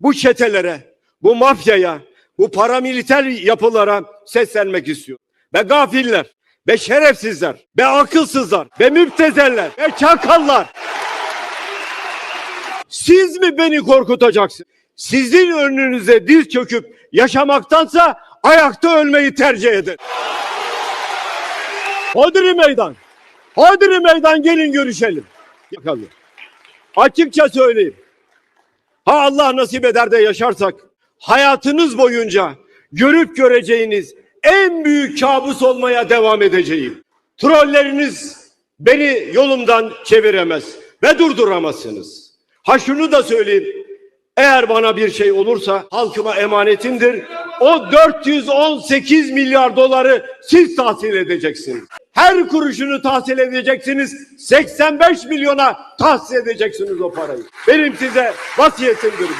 bu çetelere, bu mafyaya, bu paramiliter yapılara seslenmek istiyorum. Ve gafiller, ve şerefsizler, ve akılsızlar, ve müptezeller, ve çakallar. Siz mi beni korkutacaksınız? Sizin önünüze diz çöküp yaşamaktansa ayakta ölmeyi tercih edin. Hodri meydan. Hodri meydan gelin görüşelim. Bakalım. Açıkça söyleyeyim. Ha Allah nasip eder de yaşarsak hayatınız boyunca görüp göreceğiniz en büyük kabus olmaya devam edeceğim. Trolleriniz beni yolumdan çeviremez ve durduramazsınız. Ha şunu da söyleyeyim. Eğer bana bir şey olursa halkıma emanetimdir. O 418 milyar doları siz tahsil edeceksiniz. Her kuruşunu tahsil edeceksiniz. 85 milyona tahsil edeceksiniz o parayı. Benim size vasiyetimdir bu.